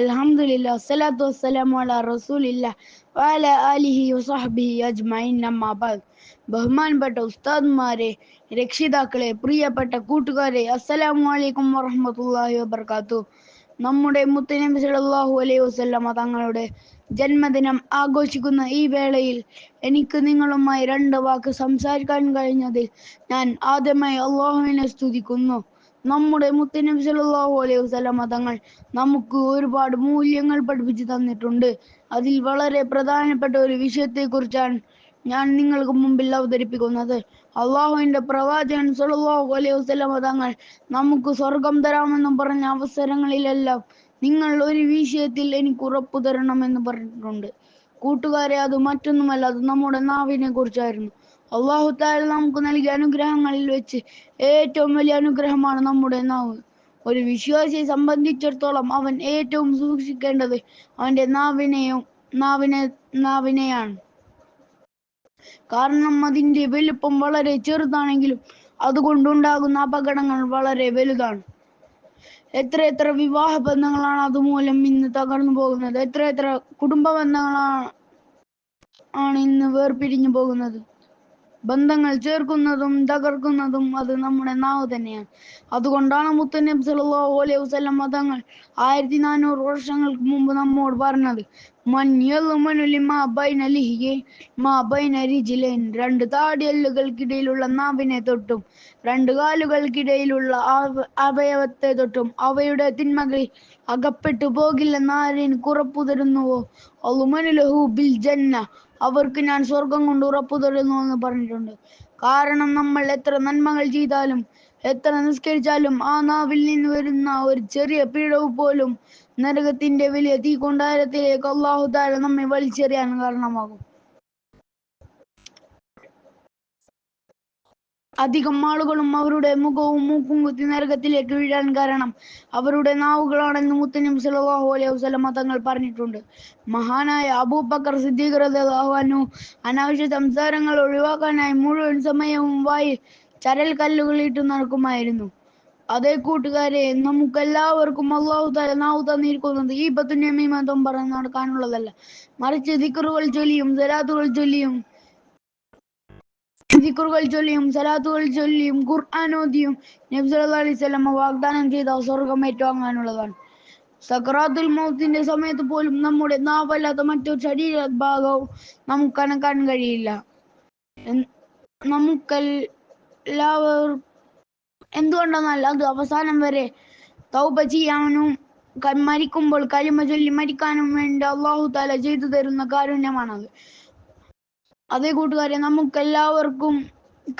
Alhamdulillah, salatu wassalamu ala Rasulillah, wa ala alihi wa sahbihi ajma'in amma ba'd. ബഹുമാനപ്പെട്ട ഉസ്താദ്മാരെ രക്ഷിതാക്കളെ പ്രിയപ്പെട്ട കൂട്ടുകാരെ അസ്സലാമു അലൈക്കും വറഹ്മത്തുള്ളാഹി വബർക്കാത്തു നമ്മുടെ മുത്തനബി സല്ലല്ലാഹു അലൈഹി വസല്ലമ തങ്ങളുടെ ജന്മദിനം ആഘോഷിക്കുന്ന ഈ വേളയിൽ എനിക്ക് നിങ്ങളുമായി രണ്ട് വാക്ക് സംസാരിക്കാൻ കഴിഞ്ഞതിൽ ഞാൻ ആദ്യമായി അള്ളാഹുവിനെ സ്തുതിക്കുന്നു. നമ്മുടെ മുത്തനബി സല്ലല്ലാഹു അലൈഹി വസല്ലമ തങ്ങൾ നമുക്ക് ഒരുപാട് മൂല്യങ്ങൾ പഠിപ്പിച്ചു തന്നിട്ടുണ്ട്. അതിൽ വളരെ പ്രധാനപ്പെട്ട ഒരു വിഷയത്തെക്കുറിച്ചാണ് ഞാൻ നിങ്ങൾക്ക് മുമ്പിൽ അവതരിപ്പിക്കുന്നത് അള്ളാഹുവിന്റെ പ്രവാചകൻ സല്ലല്ലാഹു അലൈഹി വസല്ലമ തങ്ങൾ നമുക്ക് സ്വർഗം തരാമെന്നും പറഞ്ഞ അവസരങ്ങളിലെല്ലാം നിങ്ങൾ ഒരു വിഷയത്തിൽ എനിക്ക് ഉറപ്പു തരണമെന്ന് പറഞ്ഞിട്ടുണ്ട്. കൂട്ടുകാരെ അത് മറ്റൊന്നുമല്ല അത് നമ്മുടെ നാവിനെ കുറിച്ചായിരുന്നു. അള്ളാഹു താല നമുക്ക് നൽകിയ അനുഗ്രഹങ്ങളിൽ വെച്ച് ഏറ്റവും വലിയ അനുഗ്രഹമാണ് നമ്മുടെ നാവ്. ഒരു വിശ്വാസിയെ സംബന്ധിച്ചിടത്തോളം അവൻ ഏറ്റവും സൂക്ഷിക്കേണ്ടത് അവന്റെ നാവിനെയും നാവിനെ നാവിനെയാണ്. കാരണം അതിന്റെ വലുപ്പം വളരെ ചെറുതാണെങ്കിലും അതുകൊണ്ടുണ്ടാകുന്ന അപകടങ്ങൾ വളരെ വലുതാണ്. എത്ര എത്ര വിവാഹ ബന്ധങ്ങളാണ് അതുമൂലം ഇന്ന് തകർന്നു പോകുന്നത്? എത്ര കുടുംബ ബന്ധങ്ങളാണ് ആണ് ഇന്ന് വേർപിരിഞ്ഞു പോകുന്നത്? ബന്ധങ്ങൾ ചേർക്കുന്നതും തകർക്കുന്നതും അത് നമ്മുടെ നാവ് തന്നെയാണ്. അതുകൊണ്ടാണ് മുത്തനബ് സല്ലല്ലാഹു അലൈഹി വസല്ലം മതങ്ങൾ ആയിരത്തി നാനൂറ് വർഷങ്ങൾക്ക് മുമ്പ് നമ്മോട് പറഞ്ഞത് രണ്ട് താടിയല്ലുകൾക്കിടയിലുള്ള നാവിനെ തൊട്ടും രണ്ട് കാലുകൾക്കിടയിലുള്ള അവ- അവയവത്തെ തൊട്ടും അവയുടെ തിന്മകളിൽ അകപ്പെട്ടു പോകില്ലെന്ന് ആരേൻ ഉറപ്പു തരുന്നുവോ ബിൽ ജന്ന അവർക്ക് ഞാൻ സ്വർഗം കൊണ്ട് ഉറപ്പു തരുന്നു എന്ന് പറഞ്ഞിട്ടുണ്ട്. കാരണം നമ്മൾ എത്ര നന്മകൾ ചെയ്താലും എത്ര നിസ്കരിച്ചാലും ആ നാവിൽ നിന്ന് വരുന്ന ഒരു ചെറിയ പിഴവ് പോലും നരകത്തിന്റെ വലിയ തീ കൊണ്ടാരത്തിലേക്ക് അള്ളാഹു താല നമ്മെ വലിച്ചെറിയാൻ കാരണമാകും. അധികം ആളുകളും അവരുടെ മുഖവും മൂക്കും കുത്തി നരകത്തിലേക്ക് വീഴാൻ കാരണം അവരുടെ നാവുകളാണെന്ന് മുത്തനും സല്ലല്ലാഹു അലൈഹി വസല്ലമ തങ്ങൾ പറഞ്ഞിട്ടുണ്ട്. മഹാനായ അബൂബക്കർ സിദ്ദീഖ് അനാവശ്യ സംസാരങ്ങൾ ഒഴിവാക്കാനായി മുഴുവൻ സമയവും വായി ചരൽ കല്ലുകൾ ഇട്ട് നടക്കുമായിരുന്നു. അതേ കൂട്ടുകാരെ നമുക്കെല്ലാവർക്കും അള്ളാഹു തല നാവ് തന്നിരിക്കുന്നത് ഈ പത്തുനമീമതം പറഞ്ഞ് നടക്കാനുള്ളതല്ല. മറിച്ച് ദിക്കറുകൾ ചൊല്ലിയും സലാത്തുകൾ ചൊല്ലിയും ദിക്റുകൾ ചൊല്ലിയും സലാത്തുകൾ ചൊല്ലിയും ഖുർആൻ ഓതിയും നബി സല്ലല്ലാഹു അലൈഹി വസല്ലമ വാഗ്ദാനം ചെയ്ത സ്വർഗം ഏറ്റുവാങ്ങാനുള്ളതാണ്. സക്രാത്തുൽ മൗത്തിന്റെ സമയത്ത് പോലും നമ്മുടെ നാവല്ലാത്ത മറ്റു ശരീര ഭാഗവും നമുക്ക് അനക്കാൻ കഴിയില്ല. നമുക്കെല്ലാവർ എന്തുകൊണ്ടെന്നാൽ അത് അവസാനം വരെ തൗബ ചെയ്യാനും മരിക്കുമ്പോൾ കലിമ ചൊല്ലി മരിക്കാനും വേണ്ടി അള്ളാഹു താല ചെയ്തു തരുന്ന കാരുണ്യമാണത്. അതേ കൂട്ടുകാരെ നമുക്ക് എല്ലാവർക്കും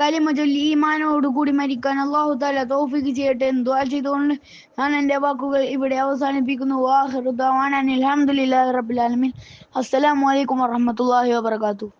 കലിമ ചൊല്ലി ഈമാനോട് കൂടി മരിക്കാൻ അള്ളാഹു താല തോഫിക്ക് ചെയ്യട്ടെ എന്ന് ദ്വാ ചെയ്തുകൊണ്ട് ഞാൻ എന്റെ വാക്കുകൾ ഇവിടെ അവസാനിപ്പിക്കുന്നു. വാഹിറു അലഹമുല്ലാ അനിൽ അസ്സലാമലൈക്കും റബ്ബിൽ ആലമീൻ.